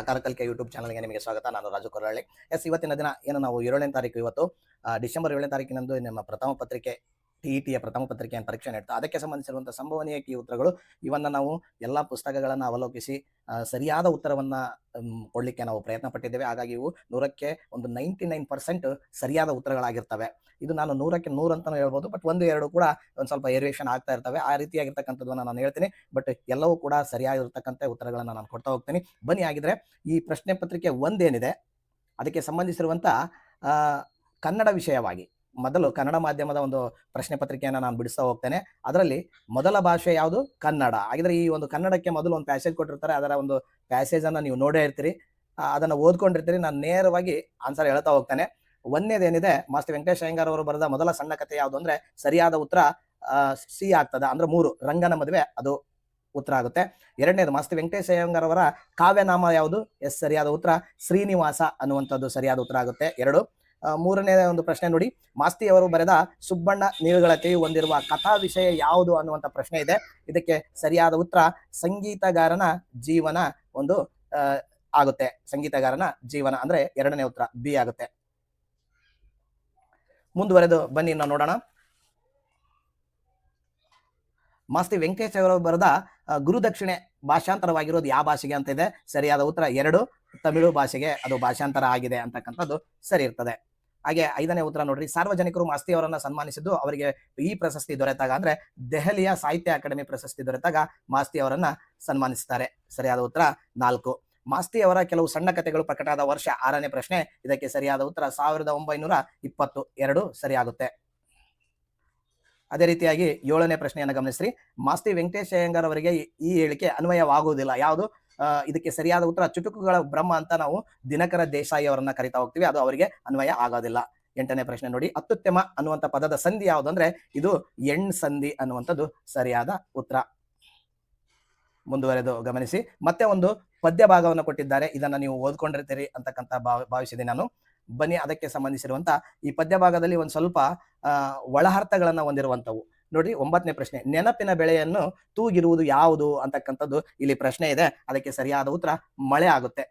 ಆಕಾರ ಕಲಿಕೆ ಯೂಟ್ಯೂಬ್ ಚಾನಲ್ಗೆ ನಿಮಗೆ ಸ್ವಾಗತ. ನಾನು ರಾಜು ಕೊರಳ್ಳಿ ಎಸ್, ಇವತ್ತಿನ ದಿನ ಏನು? ನಾವು ಏಳನೇ ತಾರೀಕು ಇವತ್ತು ಡಿಸೆಂಬರ್ ಏಳನೇ ತಾರೀಕಿನಂದು ನಮ್ಮ ಪ್ರಥಮ ಪತ್ರಿಕೆ ಟಿ ಟಿಯ ಪ್ರಥಮ ಪತ್ರಿಕೆಯನ್ನು ಪರೀಕ್ಷೆ ನೀಡ್ತಾ, ಅದಕ್ಕೆ ಸಂಬಂಧಿಸಿರುವಂತಹ ಸಂಭವನೀಯ ಕೀ ಉತ್ತರಗಳು, ಇವನ್ನ ನಾವು ಎಲ್ಲ ಪುಸ್ತಕಗಳನ್ನು ಅವಲೋಕಿಸಿ ಸರಿಯಾದ ಉತ್ತರವನ್ನ ಕೊಡಲಿಕ್ಕೆ ನಾವು ಪ್ರಯತ್ನ ಪಟ್ಟಿದ್ದೇವೆ ಹಾಗಾಗಿ ಇವು ನೂರಕ್ಕೆ ಒಂದು ನೈಂಟಿ ನೈನ್ ಪರ್ಸೆಂಟ್ ಸರಿಯಾದ ಉತ್ತರಗಳಾಗಿರ್ತವೆ. ಇದು ನಾನು ನೂರಕ್ಕೆ ನೂರು ಅಂತಲೂ ಹೇಳ್ಬೋದು, ಬಟ್ ಒಂದು, ಎರಡು ಕೂಡ ಒಂದು ಸ್ವಲ್ಪ ಏರಿಯೇಷನ್ ಆಗ್ತಾ ಇರ್ತವೆ. ಆ ರೀತಿಯಾಗಿರ್ತಕ್ಕಂಥದ್ದನ್ನು ನಾನು ಹೇಳ್ತೀನಿ, ಬಟ್ ಎಲ್ಲವೂ ಕೂಡ ಸರಿಯಾಗಿರ್ತಕ್ಕಂಥ ಉತ್ತರಗಳನ್ನು ನಾನು ಕೊಡ್ತಾ ಹೋಗ್ತೀನಿ. ಬನ್ನಿ ಆಗಿದ್ರೆ ಈ ಪ್ರಶ್ನೆ ಪತ್ರಿಕೆ ಒಂದೇನಿದೆ, ಅದಕ್ಕೆ ಸಂಬಂಧಿಸಿರುವಂಥ ಕನ್ನಡ ವಿಷಯವಾಗಿ. ಮೊದಲು ಕನ್ನಡ ಮಾಧ್ಯಮದ ಒಂದು ಪ್ರಶ್ನೆ ಪತ್ರಿಕೆಯನ್ನು ನಾನು ಬಿಡಿಸ್ತಾ ಹೋಗ್ತೇನೆ. ಅದರಲ್ಲಿ ಮೊದಲ ಭಾಷೆ ಯಾವುದು? ಕನ್ನಡ. ಹಾಗಿದ್ರೆ ಈ ಒಂದು ಕನ್ನಡಕ್ಕೆ ಮೊದಲು ಒಂದು ಪ್ಯಾಸೇಜ್ ಕೊಟ್ಟಿರ್ತಾರೆ. ಅದರ ಒಂದು ಪ್ಯಾಸೇಜ್ ನೀವು ನೋಡೇ ಇರ್ತೀರಿ. ಅದನ್ನು ಓದ್ಕೊಂಡಿರ್ತೀರಿ. ನಾನು ನೇರವಾಗಿ ಆನ್ಸರ್ ಹೇಳ್ತಾ ಹೋಗ್ತೇನೆ. ಒಂದೇದೇನಿದೆ ಮಾಸ್ಟರ್ ವೆಂಕಟೇಶ್ ಅಯ್ಯಂಗಾರ್ ಅವರು ಬರೆದ ಮೊದಲ ಸಣ್ಣ ಕಥೆ ಯಾವುದು ಅಂದ್ರೆ ಸರಿಯಾದ ಉತ್ತರ ಸಿ ಆಗ್ತದೆ. ಅಂದ್ರೆ ಮೂರು, ರಂಗನ ಮದುವೆ, ಅದು ಉತ್ತರ ಆಗುತ್ತೆ. ಎರಡನೇದು ಮಾಸ್ತಿ ವೆಂಕಟೇಶ್ ಅಯ್ಯಂಗಾರ್ ಅವರ ಕಾವ್ಯನಾಮ ಯಾವುದು? ಎಸ್, ಸರಿಯಾದ ಉತ್ತರ, ಶ್ರೀನಿವಾಸ ಅನ್ನುವಂಥದ್ದು ಸರಿಯಾದ ಉತ್ತರ ಆಗುತ್ತೆ. ಎರಡು ಮೂರನೇ ಒಂದು ಪ್ರಶ್ನೆ ನೋಡಿ. ಮಾಸ್ತಿ ಅವರು ಬರೆದ ಸುಬ್ಬಣ್ಣ ನೀರುಗಳತೆಯು ಹೊಂದಿರುವ ಕಥಾ ವಿಷಯ ಯಾವುದು ಅನ್ನುವಂಥ ಪ್ರಶ್ನೆ ಇದೆ. ಇದಕ್ಕೆ ಸರಿಯಾದ ಉತ್ತರ ಸಂಗೀತಗಾರನ ಜೀವನ ಒಂದು ಆಗುತ್ತೆ. ಸಂಗೀತಗಾರನ ಜೀವನ ಅಂದ್ರೆ ಎರಡನೇ ಉತ್ತರ ಬಿ ಆಗುತ್ತೆ. ಮುಂದುವರೆದು ಬನ್ನಿ ನಾವು ನೋಡೋಣ. ಮಾಸ್ತಿ ವೆಂಕಟೇಶ್ ಅವರು ಬರೆದ ಗುರುದಕ್ಷಿಣೆ ಭಾಷಾಂತರವಾಗಿರೋದು ಯಾವ ಭಾಷೆಗೆ ಅಂತ ಇದೆ. ಸರಿಯಾದ ಉತ್ತರ ಎರಡು, ತಮಿಳು ಭಾಷೆಗೆ ಅದು ಭಾಷಾಂತರ ಆಗಿದೆ ಅಂತಕ್ಕಂಥದ್ದು ಸರಿ ಇರ್ತದೆ. ಹಾಗೆ ಐದನೇ ಉತ್ತರ ನೋಡ್ರಿ. ಸಾರ್ವಜನಿಕರು ಮಾಸ್ತಿ ಅವರನ್ನ ಸನ್ಮಾನಿಸಿದ್ದು ಅವರಿಗೆ ಈ ಪ್ರಶಸ್ತಿ ದೊರೆತಾಗ ಅಂದ್ರೆ ದೆಹಲಿಯ ಸಾಹಿತ್ಯ ಅಕಾಡೆಮಿ ಪ್ರಶಸ್ತಿ ದೊರೆತಾಗ ಮಾಸ್ತಿ ಅವರನ್ನ ಸನ್ಮಾನಿಸ್ತಾರೆ. ಸರಿಯಾದ ಉತ್ತರ ನಾಲ್ಕು. ಮಾಸ್ತಿ ಅವರ ಕೆಲವು ಸಣ್ಣ ಕಥೆಗಳು ಪ್ರಕಟಾದ ವರ್ಷ ಆರನೇ ಪ್ರಶ್ನೆ. ಇದಕ್ಕೆ ಸರಿಯಾದ ಉತ್ತರ ಸಾವಿರದ ಒಂಬೈನೂರ ಇಪ್ಪತ್ತು ಎರಡು ಸರಿಯಾಗುತ್ತೆ. ಅದೇ ರೀತಿಯಾಗಿ ಏಳನೇ ಪ್ರಶ್ನೆಯನ್ನು ಗಮನಿಸ್ರಿ. ಮಾಸ್ತಿ ವೆಂಕಟೇಶ್ ಅಯ್ಯಂಗಾರ್ ಅವರಿಗೆ ಈ- ಹೇಳಿಕೆ ಅನ್ವಯವಾಗುವುದಿಲ್ಲ. ಯಾವುದು? ಇದಕ್ಕೆ ಸರಿಯಾದ ಉತ್ತರ ಚುಟುಕುಗಳ ಬ್ರಹ್ಮ ಅಂತ ನಾವು ದಿನಕರ ದೇಸಾಯಿ ಅವರನ್ನ ಕರಿತಾ ಹೋಗ್ತೀವಿ. ಅದು ಅವರಿಗೆ ಅನ್ವಯ ಆಗೋದಿಲ್ಲ. ಎಂಟನೇ ಪ್ರಶ್ನೆ ನೋಡಿ, ಅತ್ಯುತ್ತಮ ಅನ್ನುವಂಥ ಪದದ ಸಂಧಿ ಯಾವುದು ಅಂದ್ರೆ, ಇದು ಎಣ್ ಸಂಧಿ ಅನ್ನುವಂಥದ್ದು ಸರಿಯಾದ ಉತ್ತರ. ಮುಂದುವರೆದು ಗಮನಿಸಿ. ಮತ್ತೆ ಒಂದು ಪದ್ಯ ಭಾಗವನ್ನು ಕೊಟ್ಟಿದ್ದಾರೆ. ಇದನ್ನ ನೀವು ಓದ್ಕೊಂಡಿರ್ತೀರಿ ಅಂತಕ್ಕಂಥ ಭಾವ ಭಾವಿಸಿದೆ ನಾನು. ಬನ್ನಿ, ಅದಕ್ಕೆ ಸಂಬಂಧಿಸಿರುವಂತ ಈ ಪದ್ಯ ಭಾಗದಲ್ಲಿ ಒಂದು ಸ್ವಲ್ಪ ಒಳಹರ್ಥಗಳನ್ನ ಹೊಂದಿರುವಂತವು ನೋಡಿ ಒಂಬತ್ತನೇ ಪ್ರಶ್ನೆ. ನೆನಪಿನ ಬೆಳೆಯನ್ನು ತೂಗಿರುವುದು ಯಾವುದು ಅಂತಕ್ಕಂಥದ್ದು ಇಲ್ಲಿ ಪ್ರಶ್ನೆ ಇದೆ. ಅದಕ್ಕೆ ಸರಿಯಾದ ಉತ್ತರ ಮಳೆ ಆಗುತ್ತೆ.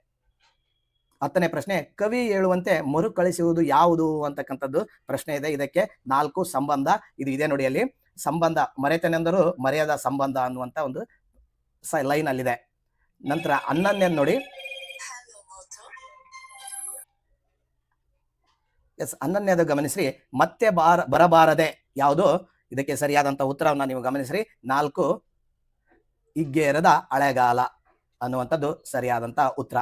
ಹತ್ತನೇ ಪ್ರಶ್ನೆ, ಕವಿ ಹೇಳುವಂತೆ ಮರುಕಳಿಸುವುದು ಯಾವುದು ಅಂತಕ್ಕಂಥದ್ದು ಪ್ರಶ್ನೆ ಇದೆ. ಇದಕ್ಕೆ ನಾಲ್ಕು ಸಂಬಂಧ ಇದು ಇದೆ ನೋಡಿ ಅಲ್ಲಿ. ಸಂಬಂಧ ಮರೆತನೆಂದರೂ ಮರೆಯದ ಸಂಬಂಧ ಅನ್ನುವಂತ ಒಂದು ಲೈನ್ ಅಲ್ಲಿದೆ. ನಂತರ ಹನ್ನೊಂದನೇ ನೋಡಿ. ಎಸ್ ಹನ್ನೊಂದನೇದು ಗಮನಿಸಿ ಮತ್ತೆ ಬಾರ, ಬರಬಾರದೆ ಯಾವುದು? ಇದಕ್ಕೆ ಸರಿಯಾದಂತ ಉತ್ತರವನ್ನು ನೀವು ಗಮನಿಸ್ರಿ. ನಾಲ್ಕು, ಇಗ್ಗೇರದ ಹಳೆಗಾಲ ಅನ್ನುವಂಥದ್ದು ಸರಿಯಾದಂತ ಉತ್ತರ.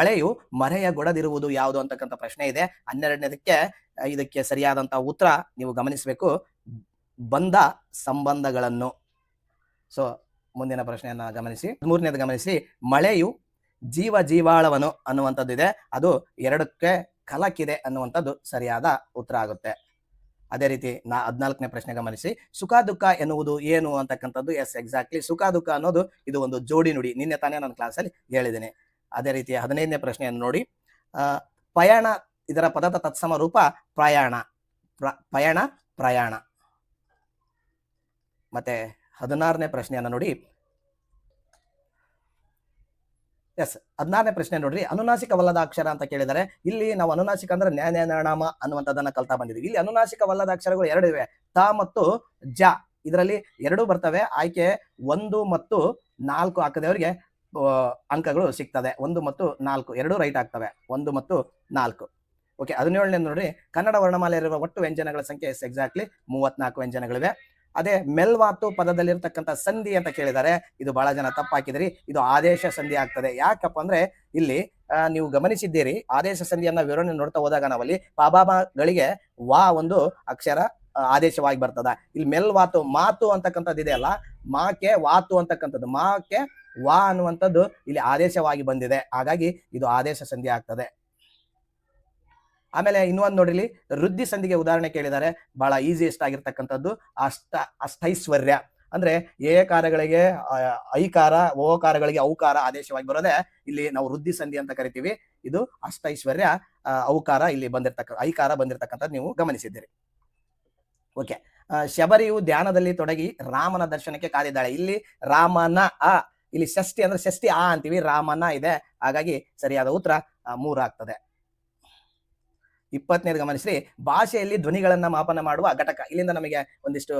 ಮಳೆಯು ಮರೆಯಗೊಡದಿರುವುದು ಯಾವುದು ಅಂತಕ್ಕಂಥ ಪ್ರಶ್ನೆ ಇದೆ. ಹನ್ನೆರಡನೇದಕ್ಕೆ ಇದಕ್ಕೆ ಸರಿಯಾದಂತ ಉತ್ತರ ನೀವು ಗಮನಿಸಬೇಕು. ಬಂದ ಸಂಬಂಧಗಳನ್ನು. ಸೊ ಮುಂದಿನ ಪ್ರಶ್ನೆಯನ್ನ ಗಮನಿಸಿ. ಮೂರನೇದು ಗಮನಿಸಿ, ಮಳೆಯು ಜೀವ ಜೀವಾಳವನು ಅನ್ನುವಂಥದ್ದು ಇದೆ ಅದು ಎರಡಕ್ಕೆ ಕಲಕಿದೆ ಅನ್ನುವಂಥದ್ದು ಸರಿಯಾದ ಉತ್ತರ ಆಗುತ್ತೆ. ಅದೇ ರೀತಿ ನಾ ಹದಿನಾಲ್ಕನೇ ಪ್ರಶ್ನೆ ಗಮನಿಸಿ. ಸುಖ ದುಃಖ ಎನ್ನುವುದು ಏನು ಅಂತಕ್ಕಂಥದ್ದು? ಎಸ್ ಎಕ್ಸಾಕ್ಟ್ಲಿ ಸುಖ ದುಃಖ ಅನ್ನೋದು ಇದು ಒಂದು ಜೋಡಿ ನುಡಿ. ನಿನ್ನೆ ತಾನೇ ನಾನು ಕ್ಲಾಸಲ್ಲಿ ಹೇಳಿದ್ದೇನೆ. ಅದೇ ರೀತಿ ಹದಿನೈದನೇ ಪ್ರಶ್ನೆಯನ್ನು ನೋಡಿ. ಪಯಾಣ, ಇದರ ಪದದ ತತ್ಸಮ ರೂಪ ಪ್ರಯಾಣ. ಪ್ರ- ಪಯಣ, ಪ್ರಯಾಣ. ಮತ್ತೆ ಹದಿನಾರನೇ ಪ್ರಶ್ನೆಯನ್ನು ನೋಡಿ. ಎಸ್ ಹದಿನಾರನೇ ಪ್ರಶ್ನೆ ನೋಡ್ರಿ. ಅನುನಾಸಿಕವಲ್ಲದ ಅಕ್ಷರ ಅಂತ ಕೇಳಿದರೆ. ಇಲ್ಲಿ ನಾವು ಅನುನಾಸಿಕ ಅಂದ್ರೆ ನ್ಯಾಯನಾಮ ಅನ್ನುವಂಥದ್ದನ್ನ ಕಲ್ತಾ ಬಂದಿದ್ದೀವಿ ಇಲ್ಲಿ ಅನುನಾಸಿಕವಲ್ಲದ ಅಕ್ಷರಗಳು ಎರಡು ಇವೆ. ತ ಮತ್ತು ಜ. ಇದರಲ್ಲಿ ಎರಡೂ ಬರ್ತವೆ. ಆಯ್ಕೆ ಒಂದು ಮತ್ತು ನಾಲ್ಕು ಹಾಕದವರಿಗೆ ಅಂಕಗಳು ಸಿಗ್ತದೆ. ಒಂದು ಮತ್ತು ನಾಲ್ಕು ಎರಡೂ ರೈಟ್ ಆಗ್ತವೆ. ಒಂದು ಮತ್ತು ನಾಲ್ಕು. ಓಕೆ ಹದಿನೇಳನೇ ನೋಡ್ರಿ. ಕನ್ನಡ ವರ್ಣಮಾಲೆಯಲ್ಲಿರುವ ಒಟ್ಟು ವ್ಯಂಜನಗಳ ಸಂಖ್ಯೆ ಎಸ್ ಎಕ್ಸಾಕ್ಟ್ಲಿ ಮೂವತ್ನಾಲ್ಕು ವ್ಯಂಜನಗಳಿವೆ. ಅದೇ ಮೆಲ್ವಾತು ಪದದಲ್ಲಿರ್ತಕ್ಕಂಥ ಸಂಧಿ ಅಂತ ಕೇಳಿದ್ದಾರೆ. ಇದು ಬಹಳ ಜನ ತಪ್ಪಾಕಿದ್ರಿ. ಇದು ಆದೇಶ ಸಂಧಿ ಆಗ್ತದೆ. ಯಾಕಪ್ಪ ಅಂದ್ರೆ ಇಲ್ಲಿ ನೀವು ಗಮನಿಸಿದ್ದೀರಿ, ಆದೇಶ ಸಂಧಿಯನ್ನ ವಿವರಣೆ ನೋಡ್ತಾ ಹೋದಾಗ ನಾವಲ್ಲಿ ಪಾಬಾಬಗಳಿಗೆ ವಾ ಒಂದು ಅಕ್ಷರ ಆದೇಶವಾಗಿ ಬರ್ತದ. ಇಲ್ಲಿ ಮೆಲ್ವಾತು, ಮಾತು ಅಂತಕ್ಕಂಥದ್ದು ಇದೆಯಲ್ಲ ಮಾಕೆ ವಾತು ಅಂತಕ್ಕಂಥದ್ದು. ಮಾಕೆ ವಾ ಅನ್ನುವಂಥದ್ದು ಇಲ್ಲಿ ಆದೇಶವಾಗಿ ಬಂದಿದೆ. ಹಾಗಾಗಿ ಇದು ಆದೇಶ ಸಂಧಿ ಆಗ್ತದೆ. ಆಮೇಲೆ ಇನ್ನೊಂದು ನೋಡ್ರಿ ವೃದ್ಧಿ ಸಂಧಿಗೆ ಉದಾಹರಣೆ ಕೇಳಿದ್ದಾರೆ ಬಹಳ ಈಸಿಯೆಸ್ಟ್ ಆಗಿರ್ತಕ್ಕಂಥದ್ದು ಅಷ್ಟ ಅಷ್ಟೈಶ್ವರ್ಯ ಅಂದ್ರೆ ಏಕಾರಗಳಿಗೆ ಕಾರಗಳಿಗೆ ಐಕಾರ ಓಕಾರಗಳಿಗೆ ಔಕಾರ ಆದೇಶವಾಗಿ ಬರೋದೇ ಇಲ್ಲಿ ನಾವು ವೃದ್ಧಿ ಸಂಧಿ ಅಂತ ಕರಿತೀವಿ. ಇದು ಅಷ್ಟೈಶ್ವರ್ಯ ಆ, ಔಕಾರ ಇಲ್ಲಿ ಬಂದಿರ್ತಕ್ಕ ಐಕಾರ ಬಂದಿರತಕ್ಕಂಥದ್ದು ನೀವು ಗಮನಿಸಿದ್ದೀರಿ. ಓಕೆ. ಶಬರಿಯು ಧ್ಯಾನದಲ್ಲಿ ತೊಡಗಿ ರಾಮನ ದರ್ಶನಕ್ಕೆ ಕಾದಿದ್ದಾಳೆ. ಇಲ್ಲಿ ರಾಮನ ಅ ಇಲ್ಲಿ ಷಷ್ಠಿ ಅಂದ್ರೆ ಷಷ್ಟಿ ಆ ಅಂತೀವಿ. ರಾಮನ ಇದೆ. ಹಾಗಾಗಿ ಸರಿಯಾದ ಉತ್ತರ ಮೂರಾಗ್ತದೆ ಇಪ್ಪತ್ತನೇದು ಗಮನಿಸಿ ಭಾಷೆಯಲ್ಲಿ ಧ್ವನಿಗಳನ್ನ ಮಾಪನ ಮಾಡುವ ಘಟಕ. ಇಲ್ಲಿಂದ ನಮಗೆ ಒಂದಿಷ್ಟು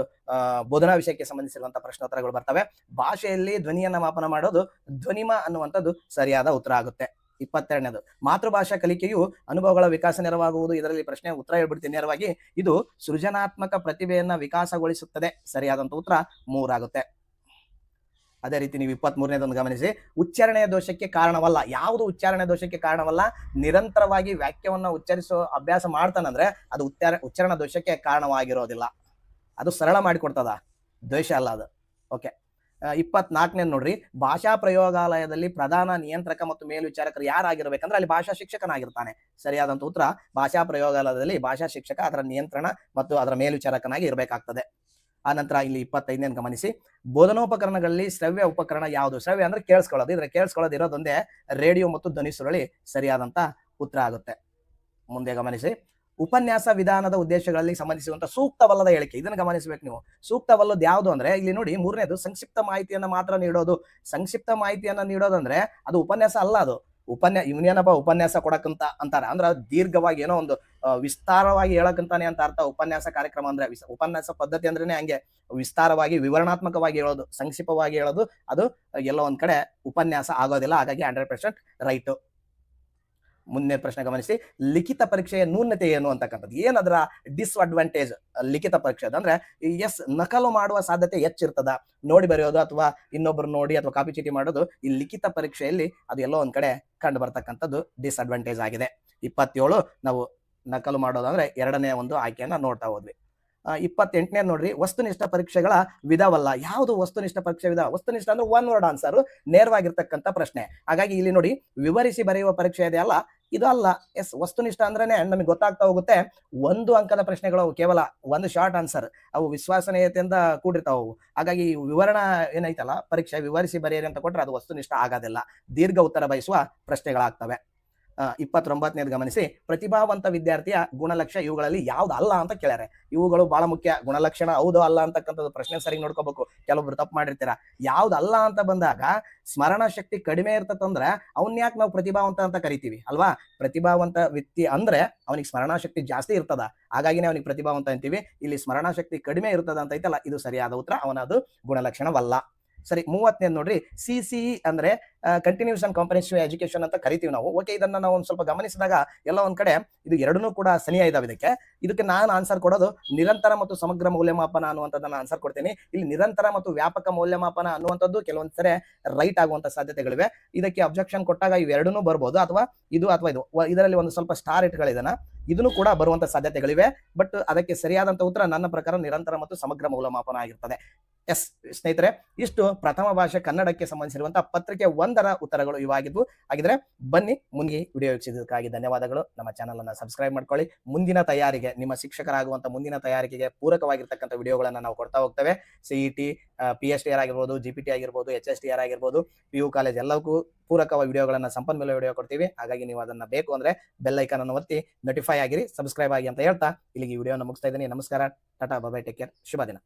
ಬೋಧನಾ ವಿಷಯಕ್ಕೆ ಸಂಬಂಧಿಸಿರುವಂತಹ ಪ್ರಶ್ನೋತ್ತರಗಳು ಬರ್ತವೆ. ಭಾಷೆಯಲ್ಲಿ ಧ್ವನಿಯನ್ನ ಮಾಪನ ಮಾಡೋದು ಧ್ವನಿಮ ಅನ್ನುವಂಥದ್ದು ಸರಿಯಾದ ಉತ್ತರ ಆಗುತ್ತೆ. ಇಪ್ಪತ್ತೆರಡನೇದು, ಮಾತೃಭಾಷಾ ಕಲಿಕೆಯು ಅನುಭವಗಳ ವಿಕಾಸ ನೆರವಾಗುವುದು. ಇದರಲ್ಲಿ ಪ್ರಶ್ನೆ ಉತ್ತರ ಹೇಳ್ಬಿಡ್ತೀನಿ ನೇರವಾಗಿ. ಇದು ಸೃಜನಾತ್ಮಕ ಪ್ರತಿಭೆಯನ್ನ ವಿಕಾಸಗೊಳಿಸುತ್ತದೆ. ಸರಿಯಾದಂತ ಉತ್ತರ ಮೂರಾಗುತ್ತೆ. ಅದೇ ರೀತಿ ನೀವು ಇಪ್ಪತ್ತ್ ಮೂರನೇದನ್ನು ಗಮನಿಸಿ, ಉಚ್ಚಾರಣೆಯ ದೋಷಕ್ಕೆ ಕಾರಣವಲ್ಲ. ಯಾವುದು ಉಚ್ಚಾರಣೆ ದೋಷಕ್ಕೆ ಕಾರಣವಲ್ಲ? ನಿರಂತರವಾಗಿ ವಾಕ್ಯವನ್ನ ಉಚ್ಚರಿಸೋ ಅಭ್ಯಾಸ ಮಾಡ್ತಾನಂದ್ರೆ ಅದು ಉಚ್ಚಾರ ಉಚ್ಚಾರಣ ದೋಷಕ್ಕೆ ಕಾರಣವಾಗಿರೋದಿಲ್ಲ. ಅದು ಸರಳ ಮಾಡಿಕೊಡ್ತದ? ದ್ವೇಷ ಅಲ್ಲ ಅದು. ಓಕೆ ಇಪ್ಪತ್ನಾಲ್ಕನೇ ನೋಡ್ರಿ. ಭಾಷಾ ಪ್ರಯೋಗಾಲಯದಲ್ಲಿ ಪ್ರಧಾನ ನಿಯಂತ್ರಕ ಮತ್ತು ಮೇಲ್ವಿಚಾರಕರು ಯಾರಾಗಿರ್ಬೇಕಂದ್ರೆ ಅಲ್ಲಿ ಭಾಷಾ ಶಿಕ್ಷಕನಾಗಿರ್ತಾನೆ. ಸರಿಯಾದಂತ ಉತ್ತರ, ಭಾಷಾ ಪ್ರಯೋಗಾಲಯದಲ್ಲಿ ಭಾಷಾ ಶಿಕ್ಷಕ, ಅದರ ನಿಯಂತ್ರಣ ಮತ್ತು ಅದರ ಮೇಲ್ವಿಚಾರಕನಾಗಿ ಇರಬೇಕಾಗ್ತದೆ. ಆ ನಂತರ ಇಲ್ಲಿ ಇಪ್ಪತ್ತೈದನೇ ಗಮನಿಸಿ. ಬೋಧನೋಪಕರಣಗಳಲ್ಲಿ ಶ್ರವ್ಯ ಉಪಕರಣ ಯಾವುದು? ಶ್ರವ್ಯ ಅಂದ್ರೆ ಕೇಳಿಸ್ಕೊಳ್ಳೋದು. ಇದ್ರೆ ಕೇಳಿಸ್ಕೊಳ್ಳೋದು ಇರೋದೊಂದೇ ರೇಡಿಯೋ ಮತ್ತು ಧ್ವನಿ ಸುರಳಿ ಸರಿಯಾದಂತ ಉತ್ತರ ಆಗುತ್ತೆ. ಮುಂದೆ ಗಮನಿಸಿ. ಉಪನ್ಯಾಸ ವಿಧಾನದ ಉದ್ದೇಶಗಳಲ್ಲಿ ಸಂಬಂಧಿಸಿದಂತಹ ಸೂಕ್ತವಲ್ಲದ ಹೇಳಿಕೆ. ಇದನ್ನು ಗಮನಿಸಬೇಕು ನೀವು. ಸೂಕ್ತವಲ್ಲದ್ದು ಯಾವುದು ಅಂದ್ರೆ, ಇಲ್ಲಿ ನೋಡಿ ಮೂರನೇದು ಸಂಕ್ಷಿಪ್ತ ಮಾಹಿತಿಯನ್ನು ಮಾತ್ರ ನೀಡೋದು. ಸಂಕ್ಷಿಪ್ತ ಮಾಹಿತಿಯನ್ನು ನೀಡೋದಂದ್ರೆ ಅದು ಉಪನ್ಯಾಸ ಅಲ್ಲ ಅದು. ಉಪನ್ಯಾಸ ಇವನೇನಪ್ಪ ಉಪನ್ಯಾಸ ಕೊಡಕ್ಕಂತ ಅಂತಾರೆ. ಅಂದ್ರೆ ದೀರ್ಘವಾಗಿ ಏನೋ ಒಂದು ವಿಸ್ತಾರವಾಗಿ ಹೇಳಕ್ಕಂತಾನೆ ಅಂತ ಅರ್ಥ ಉಪನ್ಯಾಸ ಕಾರ್ಯಕ್ರಮ ಅಂದ್ರೆ ಉಪನ್ಯಾಸ ಪದ್ಧತಿ ಅಂದ್ರೇನೆ ಹಂಗೆ ವಿಸ್ತಾರವಾಗಿ, ವಿವರಣಾತ್ಮಕವಾಗಿ ಹೇಳೋದು, ಸಂಕ್ಷಿಪ್ತವಾಗಿ ಹೇಳೋದು, ಅದು ಎಲ್ಲೋ ಒಂದ್ ಕಡೆ ಉಪನ್ಯಾಸ ಆಗೋದಿಲ್ಲ. ಹಾಗಾಗಿ ಹಂಡ್ರೆಡ್ ಪರ್ಸೆಂಟ್ ರೈಟ್. ಮುಂದಿನ ಪ್ರಶ್ನೆ ಗಮನಿಸಿ. ಲಿಖಿತ ಪರೀಕ್ಷೆಯ ನ್ಯೂನತೆ ಏನು ಅಂತಕ್ಕಂಥದ್ದು. ಏನದರ ಡಿಸ್ಅಡ್ವಾಂಟೇಜ್ ಲಿಖಿತ ಪರೀಕ್ಷೆ ಅಂದ್ರೆ ಎಸ್ ನಕಲು ಮಾಡುವ ಸಾಧ್ಯತೆ ಹೆಚ್ಚಿರ್ತದ. ನೋಡಿ ಬರೆಯೋದು ಅಥವಾ ಇನ್ನೊಬ್ರು ನೋಡಿ ಅಥವಾ ಕಾಪಿ ಚೀಟಿ ಮಾಡೋದು, ಈ ಲಿಖಿತ ಪರೀಕ್ಷೆಯಲ್ಲಿ ಅದು ಎಲ್ಲೋ ಒಂದ್ ಕಡೆ ಕಂಡು ಬರ್ತಕ್ಕಂಥದ್ದು ಡಿಸ್ಅಡ್ವಾಂಟೇಜ್ ಆಗಿದೆ. ಇಪ್ಪತ್ತೇಳು, ನಾವು ನಕಲು ಮಾಡೋದಂದ್ರೆ ಎರಡನೇ ಒಂದು ಆಯ್ಕೆಯನ್ನ ನೋಡ್ತಾ ಹೋದ್ವಿ. ಇಪ್ಪತ್ತೆಂಟನೇ ನೋಡ್ರಿ, ವಸ್ತುನಿಷ್ಠ ಪರೀಕ್ಷೆಗಳ ವಿಧವಲ್ಲ. ಯಾವುದು ವಸ್ತುನಿಷ್ಠ ಪರೀಕ್ಷೆ ವಿಧ? ವಸ್ತುನಿಷ್ಠ ಅಂದ್ರೆ ಒನ್ ವರ್ಡ್ ಆನ್ಸರ್ ನೇರವಾಗಿರ್ತಕ್ಕಂಥ ಪ್ರಶ್ನೆ. ಹಾಗಾಗಿ ಇಲ್ಲಿ ನೋಡಿ, ವಿವರಿಸಿ ಬರೆಯುವ ಪರೀಕ್ಷೆ ಇದೆ ಅಲ್ಲ? ಇದು ಅಲ್ಲ. ಎಸ್, ವಸ್ತುನಿಷ್ಠ ಅಂದ್ರೆ ನಮಗೆ ಗೊತ್ತಾಗ್ತಾ ಹೋಗುತ್ತೆ, ಒಂದು ಅಂಕದ ಪ್ರಶ್ನೆಗಳು ಕೇವಲ ಒಂದು ಶಾರ್ಟ್ ಆನ್ಸರ್ ಅವು ವಿಶ್ವಾಸನೀಯತೆಯಿಂದ ಕೂಡಿರ್ತಾವು ಹಾಗಾಗಿ ವಿವರಣಾ ಏನೈತಲ್ಲ, ಪರೀಕ್ಷೆ ವಿವರಿಸಿ ಬರೆಯಿರಿ ಅಂತ ಕೊಟ್ರೆ ಅದು ವಸ್ತುನಿಷ್ಠ ಆಗೋದಿಲ್ಲ. ದೀರ್ಘ ಉತ್ತರ ಬಯಸುವ ಪ್ರಶ್ನೆಗಳಾಗ್ತವೆ. ಇಪ್ಪತ್ತೊಂಬತ್ತನೇದು ಗಮನಿಸಿ, ಪ್ರತಿಭಾವಂತ ವಿದ್ಯಾರ್ಥಿಯ ಗುಣಲಕ್ಷ ಇವುಗಳಲ್ಲಿ ಯಾವ್ದು ಅಲ್ಲ ಅಂತ ಕೇಳ್ಯಾರೆ. ಇವುಗಳು ಬಹಳ ಮುಖ್ಯ. ಗುಣಲಕ್ಷಣ ಹೌದು ಅಲ್ಲ ಅಂತಕ್ಕಂಥದ್ದು ಪ್ರಶ್ನೆ ಸರಿ ನೋಡ್ಕೋಬೇಕು. ಕೆಲವೊಬ್ರು ತಪ್ಪು ಮಾಡಿರ್ತೀರ. ಯಾವ್ದು ಅಲ್ಲ ಅಂತ ಬಂದಾಗ ಸ್ಮರಣ ಶಕ್ತಿ ಕಡಿಮೆ ಇರ್ತದಂದ್ರೆ ಅವನ್ ಯಾಕೆ ನಾವು ಪ್ರತಿಭಾವಂತ ಅಂತ ಕರಿತೀವಿ, ಅಲ್ವಾ? ಪ್ರತಿಭಾವಂತ ವ್ಯಕ್ತಿ ಅಂದ್ರೆ ಅವನಿಗೆ ಸ್ಮರಣ ಶಕ್ತಿ ಜಾಸ್ತಿ ಇರ್ತದ. ಹಾಗಾಗಿನೇ ಅವನಿಗೆ ಪ್ರತಿಭಾವಂತ ಅಂತೀವಿ. ಇಲ್ಲಿ ಸ್ಮರಣ ಶಕ್ತಿ ಕಡಿಮೆ ಇರ್ತದ ಅಂತ ಐತಲ್ಲ, ಇದು ಸರಿಯಾದ ಉತ್ತರ. ಅವನದು ಗುಣಲಕ್ಷಣವಲ್ಲ. ಸರಿ, ಮೂವತ್ತನೇ ನೋಡ್ರಿ ಸಿ ಸಿ ಅಂದ್ರೆ ಕಂಟಿನ್ಯೂಸ್ ಅಂಡ್ ಕಾಂಪರೆನ್ಸಿವ್ ಎಜುಕೇಶನ್ ಅಂತ ಕರಿತೀವಿ ನಾವು. ಓಕೆ ಇದನ್ನ ನಾವು ಒಂದ್ ಸ್ವಲ್ಪ ಗಮನಿಸಿದಾಗ ಎಲ್ಲ ಒಂದ್ ಕಡೆ ಇದು ಎರಡೂ ಕೂಡ ಸನಿಯ ಇದಾವೆ ಇದಕ್ಕೆ. ಇದಕ್ಕೆ ನಾನು ಆನ್ಸರ್ ಕೊಡೋದು ನಿರಂತರ ಮತ್ತು ಸಮಗ್ರ ಮೌಲ್ಯಮಾಪನ ಅನ್ನುವಂಥದ್ದನ್ನ ಆನ್ಸರ್ ಕೊಡ್ತೀನಿ. ಇಲ್ಲಿ ನಿರಂತರ ಮತ್ತು ವ್ಯಾಪಕ ಮೌಲ್ಯಮಾಪನ ಅನ್ನುವಂಥದ್ದು ಕೆಲವೊಂದ್ಸರಿ ರೈಟ್ ಆಗುವಂತ ಸಾಧ್ಯತೆಗಳಿವೆ. ಇದಕ್ಕೆ ಅಬ್ಜೆಕ್ಷನ್ ಕೊಟ್ಟಾಗ ಇವೆರಡೂ ಬರ್ಬೋದು. ಅಥವಾ ಇದು ಅಥವಾ ಇದು. ಇದರಲ್ಲಿ ಒಂದು ಸ್ವಲ್ಪ ಸ್ಟಾರ್ ಇಟ್ಗಳಿದನ ಇದನ್ನು ಕೂಡ ಬರುವಂತ ಸಾಧ್ಯತೆಗಳಿವೆ. ಬಟ್ ಅದಕ್ಕೆ ಸರಿಯಾದಂತ ಉತ್ತರ ನನ್ನ ಪ್ರಕಾರ ನಿರಂತರ ಮತ್ತು ಸಮಗ್ರ ಮೌಲ್ಯಮಾಪನ ಆಗಿರ್ತದೆ. ಎಸ್ ಸ್ನೇಹಿತರೆ, ಇಷ್ಟು ಪ್ರಥಮ ಭಾಷೆ ಕನ್ನಡಕ್ಕೆ ಸಂಬಂಧಿಸಿರುವಂತಹ ಪತ್ರಿಕೆ ಒಂದರ ಉತ್ತರಗಳು ಇವಾಗಿದ್ವು ಹಾಗಿದ್ರೆ ಬನ್ನಿ ಮುನ್ಗಿ ವಿಡಿಯೋ ವೀಕ್ಷಿಸಿದಕ್ಕಾಗಿ ಧನ್ಯವಾದಗಳು. ನಮ್ಮ ಚಾನಲ್ ಅನ್ನ ಸಬ್ಸ್ಕ್ರೈಬ್ ಮಾಡ್ಕೊಳ್ಳಿ. ಮುಂದಿನ ತಯಾರಿಗೆ, ನಿಮ್ಮ ಶಿಕ್ಷಕರಾಗುವಂತಹ ಮುಂದಿನ ತಯಾರಿಕೆಗೆ ಪೂರಕವಾಗಿರ್ತಕ್ಕಂಥ ವಿಡಿಯೋಗಳನ್ನು ನಾವು ಕೊಡ್ತಾ ಹೋಗ್ತೇವೆ. CET P S T R ಆಗಿರ್ಬೋದು ಜಿ ಪಿ ಟಿ ಆಗಿರ್ಬೋದು ಎಚ್ ಎಸ್ ಟಿ ಆರ್ ಆಗಿರ್ಬೋದು ಪಿ ಯು ಕಾಲೇಜ್ ಎಲ್ಲಕ್ಕೂ ಪೂರಕವಾದ ವಿಡಿಯೋಗಳನ್ನು, ಸಂಪನ್ಮೂಲ ವಿಡಿಯೋ ಕೊಡ್ತೀವಿ. ಹಾಗಾಗಿ ನೀವು ಅದನ್ನ ಬೇಕು ಅಂದ್ರೆ ಬೆಲ್ ಐಕನ್ ಅನ್ನು ಒತ್ತಿ ನೋಟಿಫೈ ಆಗಿರಿ ಸಬ್ಸ್ಕ್ರೈಬ್ ಆಗಿ ಅಂತ ಹೇಳ್ತಾ ಇಲ್ಲಿಗೆ ವಿಡಿಯೋನ ಮುಗಿಸ್ತಾ ಇದ್ದೀನಿ. ನಮಸ್ಕಾರ, ಟಾಟಾ ಬಾಬಾಯ್ ಟೇಕ್ ಕೇರ್ ಶುಭ ದಿನ.